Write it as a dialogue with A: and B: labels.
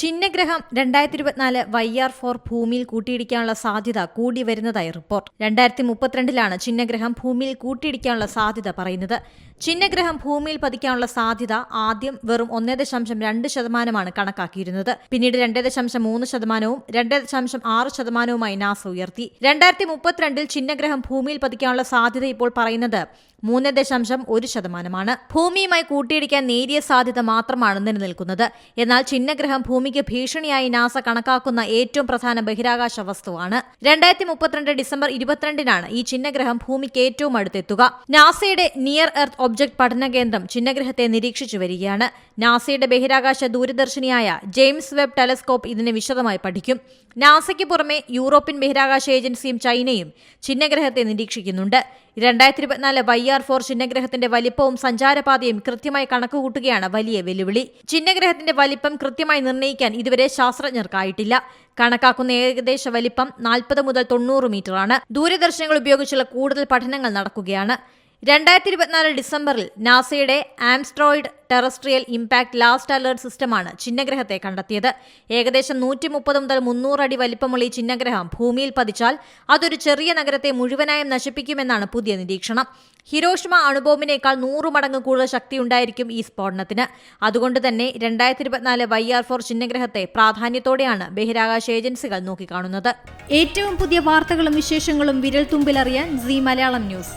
A: ചിഹ്നഗ്രഹം രണ്ടായിരത്തി ഇരുപത്തിനാല് Y R four ഭൂമിയിൽ കൂട്ടിയിടിക്കാനുള്ള സാധ്യത കൂടി വരുന്നതായി റിപ്പോർട്ട്. രണ്ടായിരത്തി മുപ്പത്തിരണ്ടിലാണ് ചിഹ്നഗ്രഹം ഭൂമിയിൽ കൂട്ടിയിടിക്കാനുള്ള സാധ്യത പറയുന്നത്. ചിഹ്നഗ്രഹം ഭൂമിയിൽ പതിക്കാനുള്ള സാധ്യത ആദ്യം വെറും ഒന്നേ ദശാംശം രണ്ട് ശതമാനമാണ് കണക്കാക്കിയിരുന്നത്. പിന്നീട് രണ്ടേ ദശാംശം മൂന്ന് ശതമാനവും രണ്ടേ ദശാംശം ആറ് ശതമാനവുമായി നാസ ഉയർത്തി. രണ്ടായിരത്തി മുപ്പത്തിരണ്ടിൽ ചിഹ്നഗ്രഹം ഭൂമിയിൽ പതിക്കാനുള്ള സാധ്യത ഇപ്പോൾ പറയുന്നത് മൂന്ന് ദശാംശം ഒരു ശതമാനമാണ്. ഭൂമിയുമായി കൂട്ടിയിടിക്കാൻ നേരിയ സാധ്യത മാത്രമാണ് നിലനിൽക്കുന്നത്. എന്നാൽ ചിഹ്നഗ്രഹം ഭൂമിക്ക് ഭീഷണിയായി നാസ കണക്കാക്കുന്ന ഏറ്റവും പ്രധാന ബഹിരാകാശ വസ്തുവാണ്. രണ്ടായിരത്തി മുപ്പത്തിരണ്ട് ഡിസംബർ ഇരുപത്തിരണ്ടിനാണ് ഈ ചിഹ്നഗ്രഹം ഭൂമിക്ക് ഏറ്റവും അടുത്തെത്തുക. നാസയുടെ നിയർ എർത്ത് ഒബ്ജക്ട് പഠന കേന്ദ്രം ചിഹ്നഗ്രഹത്തെ നിരീക്ഷിച്ചു വരികയാണ്. നാസയുടെ ബഹിരാകാശ ദൂരദർശിനിയായ ജെയിംസ് വെബ് ടെലസ്കോപ്പ് ഇതിനെ വിശദമായി പഠിക്കും. നാസയ്ക്ക് പുറമെ യൂറോപ്യൻ ബഹിരാകാശ ഏജൻസിയും ചൈനയും ചിഹ്നഗ്രഹത്തെ നിരീക്ഷിക്കുന്നുണ്ട്. രണ്ടായിരത്തി ഇരുപത്തിനാല് വൈ ആർ ഫോർ ചിഹ്നഗ്രഹത്തിന്റെ വലിപ്പവും സഞ്ചാരപാതയും കൃത്യമായി കണക്കുകൂട്ടുകയാണ് വലിയ വെല്ലുവിളി. ചിഹ്നഗ്രഹത്തിന്റെ വലിപ്പം കൃത്യമായി നിർണയിക്കാൻ ഇതുവരെ ശാസ്ത്രജ്ഞർക്കായിട്ടില്ല. കണക്കാക്കുന്ന ഏകദേശ വലിപ്പം നാൽപ്പത് മുതൽ തൊണ്ണൂറ് മീറ്ററാണ്. ദൂരദർശനങ്ങൾ ഉപയോഗിച്ചുള്ള കൂടുതൽ പഠനങ്ങൾ നടക്കുകയാണ്. രണ്ടായിരത്തി ഇരുപത്തിനാല് ഡിസംബറിൽ നാസയുടെ asteroid terrestrial impact last alert സിസ്റ്റമാണ് ചിഹ്നഗ്രഹത്തെ കണ്ടെത്തിയത്. ഏകദേശം നൂറ്റി മുപ്പത് മുതൽ മുന്നൂറ് അടി വലിപ്പമുള്ള ഈ ചിഹ്നഗ്രഹം ഭൂമിയിൽ പതിച്ചാൽ അതൊരു ചെറിയ നഗരത്തെ മുഴുവനായും നശിപ്പിക്കുമെന്നാണ് പുതിയ നിരീക്ഷണം. ഹിരോഷിമ അണുബോംബിനേക്കാൾ നൂറ് മടങ്ങ് കൂടുതൽ ശക്തിയുണ്ടായിരിക്കും ഈ സ്ഫോടനത്തിന്. അതുകൊണ്ട് തന്നെ രണ്ടായിരത്തി ഇരുപത്തിനാല് വൈ ആർ ഫോർ ചിഹ്നഗ്രഹത്തെ പ്രാധാന്യത്തോടെയാണ് ബഹിരാകാശ ഏജൻസികൾ നോക്കിക്കാണുന്നത്. ഏറ്റവും പുതിയ വാർത്തകളും വിശേഷങ്ങളും വിരൽ തുമ്പിലറിയാൻ സി മലയാളം ന്യൂസ്.